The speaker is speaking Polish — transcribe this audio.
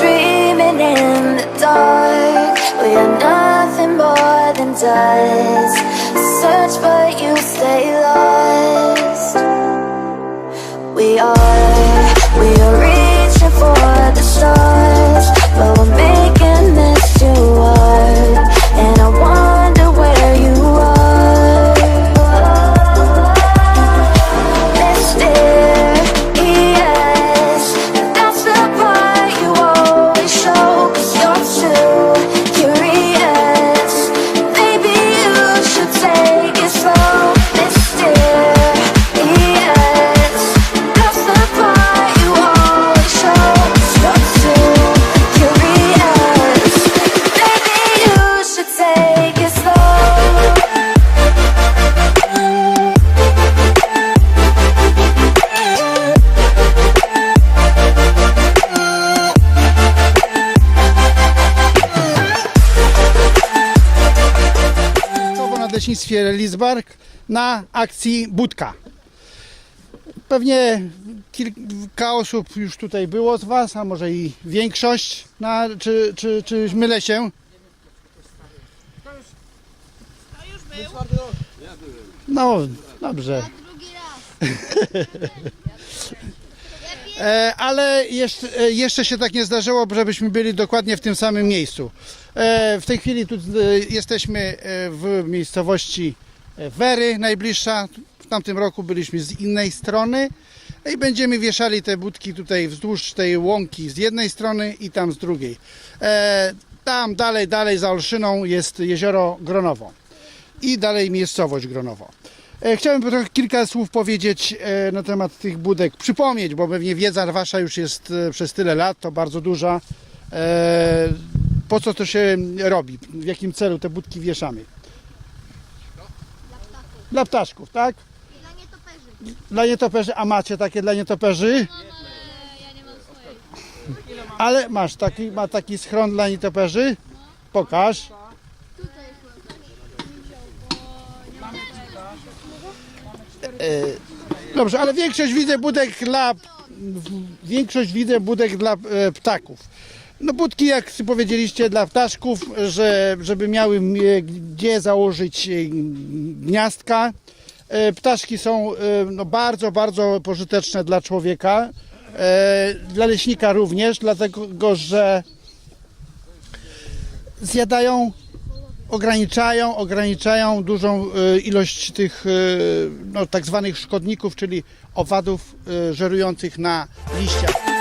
dreaming in the dark. We are nothing more than dust. Search, but you stay lost. We are, we are reaching for the stars, but we're w Nadleśnictwie Lisbark na akcji Budka. Pewnie kilka osób już tutaj było z Was, a może i większość. Na, czy, czy, czy mylę się? No, dobrze. E, ale jeszcze, e, jeszcze się tak nie zdarzyło, żebyśmy byli dokładnie w tym samym miejscu. E, w tej chwili tu e, jesteśmy e, w miejscowości Wery, najbliższa. W tamtym roku byliśmy z innej strony i będziemy wieszali te budki tutaj wzdłuż tej łąki z jednej strony i tam z drugiej. Tam dalej, dalej za Olszyną jest jezioro Gronowo i dalej miejscowość Gronowo. Chciałem kilka słów powiedzieć na temat tych budek, przypomnieć, bo pewnie wiedza wasza już jest przez tyle lat, to bardzo duża. E, Po co to się robi? W jakim celu te budki wieszamy? Dla ptaszków, tak? Dla nietoperzy. Dla nietoperzy, a macie takie dla nietoperzy? Ja nie mam swojej. Ale masz taki, ma taki schron dla nietoperzy? Pokaż. Tutaj chyba. Dobrze, ale większość widzę budek dla większość widzę budek dla e, ptaków. No budki, jak powiedzieliście, dla ptaszków, że, żeby miały gdzie założyć e, gniazdka. E, Ptaszki są e, no, bardzo, bardzo pożyteczne dla człowieka, dla leśnika również, dlatego że zjadają ograniczają, ograniczają dużą ilość tych no, tak zwanych szkodników, czyli owadów żerujących na liściach.